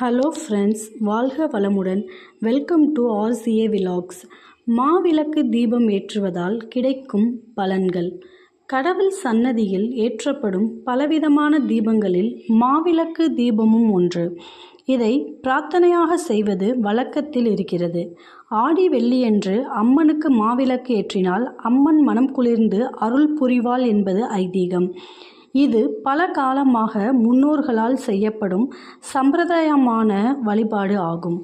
Hello friends வாழ்க வளமுடன். Welcome to RCA vlogs மாவிளக்கு தீபம் ஏற்றுவதால் கிடைக்கும் பலன்கள். கடவுள் சன்னதியில் ஏற்றப்படும் பலவிதமான தீபங்களில் மாவிளக்கு தீபமும் ஒன்று. இதை பிரார்த்தனையாக செய்வது வழக்கத்தில் இருக்கிறது. ஆடி வெள்ளியன்று அம்மனுக்கு மாவிளக்கு ஏற்றினால் அம்மன் மனம் குளிர்ந்து அருள் புரிவாள் என்பது ஐதீகம். இது பல காலமாக முன்னோர்களால் செய்யப்படும் சம்பிரதாயமான வழிபாடு ஆகும்.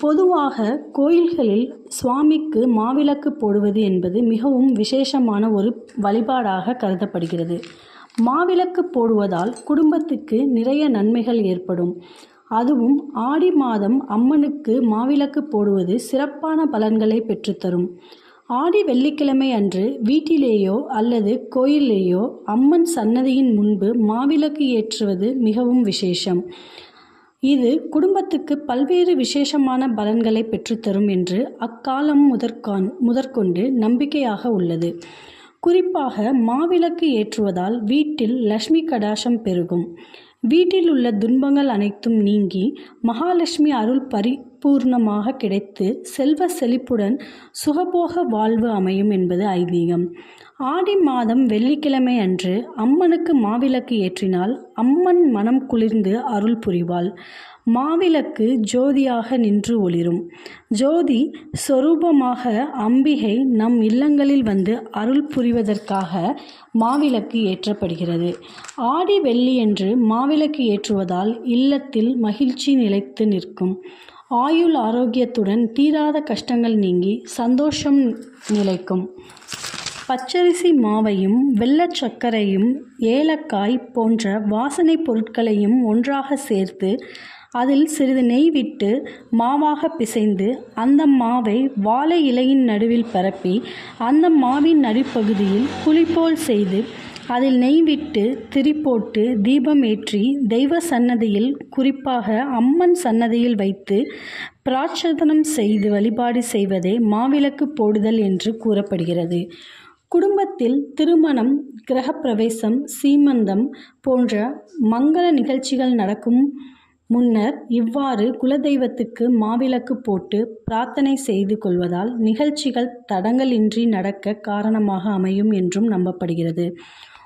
பொதுவாக கோயில்களில் சுவாமிக்கு மாவிளக்கு போடுவது என்பது மிகவும் விசேஷமான ஒரு வழிபாடாக கருதப்படுகிறது. மாவிளக்கு போடுவதால் குடும்பத்துக்கு நிறைய நன்மைகள் ஏற்படும். அதுவும் ஆடி மாதம் அம்மனுக்கு மாவிளக்கு போடுவது சிறப்பான பலன்களை பெற்றுத்தரும். ஆடி வெள்ளிக்கிழமை அன்று வீட்டிலேயோ அல்லது கோயிலேயோ அம்மன் சன்னதியின் முன்பு மாவிளக்கு ஏற்றுவது மிகவும் விசேஷம். இது குடும்பத்துக்கு பல்வேறு விசேஷமான பலன்களை பெற்றுத்தரும் என்று அக்காலம் முதற்கான் முதற்கொண்டு நம்பிக்கையாக உள்ளது. குறிப்பாக மாவிளக்கு ஏற்றுவதால் வீட்டில் லக்ஷ்மி கடாசம் பெருகும். வீட்டில் உள்ள துன்பங்கள் அனைத்தும் நீங்கி மகாலட்சுமி அருள் பரிபூர்ணமாக கிடைத்து செல்வ செழிப்புடன் சுகபோக வாழ்வு அமையும் என்பது ஐதீகம். ஆடி மாதம் வெள்ளிக்கிழமை அன்று அம்மனுக்கு மாவிளக்கு ஏற்றினால் அம்மன் மனம் குளிர்ந்து அருள் புரிவாள். மாவிளக்கு ஜோதியாக நின்று ஒளிரும். ஜோதி சொரூபமாக அம்பிகை நம் இல்லங்களில் வந்து அருள் புரிவதற்காக மாவிளக்கு ஏற்றப்படுகிறது. ஆடி வெள்ளியன்று மாவிளக்கு ஏற்றுவதால் இல்லத்தில் மகிழ்ச்சி நிலைத்து நிற்கும். ஆயுள் ஆரோக்கியத்துடன் தீராத கஷ்டங்கள் நீங்கி சந்தோஷம் நிலைக்கும். பச்சரிசி மாவையும் வெள்ளச் சர்க்கரையும் ஏலக்காய் போன்ற வாசனை பொருட்களையும் ஒன்றாக சேர்த்து அதில் சிறிது நெய் விட்டு மாவாக பிசைந்து அந்த மாவை வாழை இலையின் நடுவில் பரப்பி அந்த மாவின் நடுப்பகுதியில் குழிப்போல் செய்து அதில் நெய் விட்டு திரி போட்டு தீபம் ஏற்றி தெய்வ சன்னதியில் குறிப்பாக அம்மன் சன்னதியில் வைத்து பிராச்சதனம் செய்து வழிபாடு செய்வதே மாவிளக்கு போடுதல் என்று கூறப்படுகிறது. குடும்பத்தில் திருமணம் கிரகப்பிரவேசம் சீமந்தம் போன்ற மங்கள நிகழ்ச்சிகள் நடக்கும் முன்னர் இவ்வாறு குலதெய்வத்துக்கு மாவிளக்கு போட்டு பிரார்த்தனை செய்து கொள்வதால் நிகழ்ச்சிகள் தடங்கலின்றி நடக்க காரணமாக அமையும் என்றும் நம்பப்படுகிறது.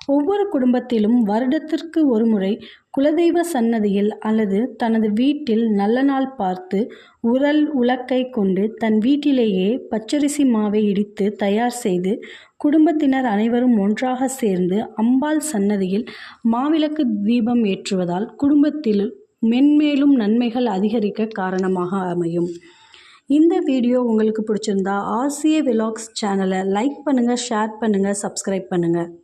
ஒவ்வொரு குடும்பத்திலும் வருடத்திற்கு ஒருமுறை குலதெய்வ சன்னதியில் அல்லது தனது வீட்டில் நல்ல நாள் பார்த்து உரல் உலக்கை கொண்டு தன் வீட்டிலேயே பச்சரிசி மாவை இடித்து தயார் செய்து குடும்பத்தினர் அனைவரும் ஒன்றாக சேர்ந்து அம்பாள் சன்னதியில் மாவிளக்கு தீபம் ஏற்றுவதால் குடும்பத்தில் மென்மேலும் நன்மைகள் அதிகரிக்க காரணமாக அமையும். இந்த வீடியோ உங்களுக்கு பிடிச்சிருந்தா ஆசிய விலாக்ஸ் சேனலை லைக் பண்ணுங்கள் ஷேர் பண்ணுங்கள் சப்ஸ்கிரைப் பண்ணுங்கள்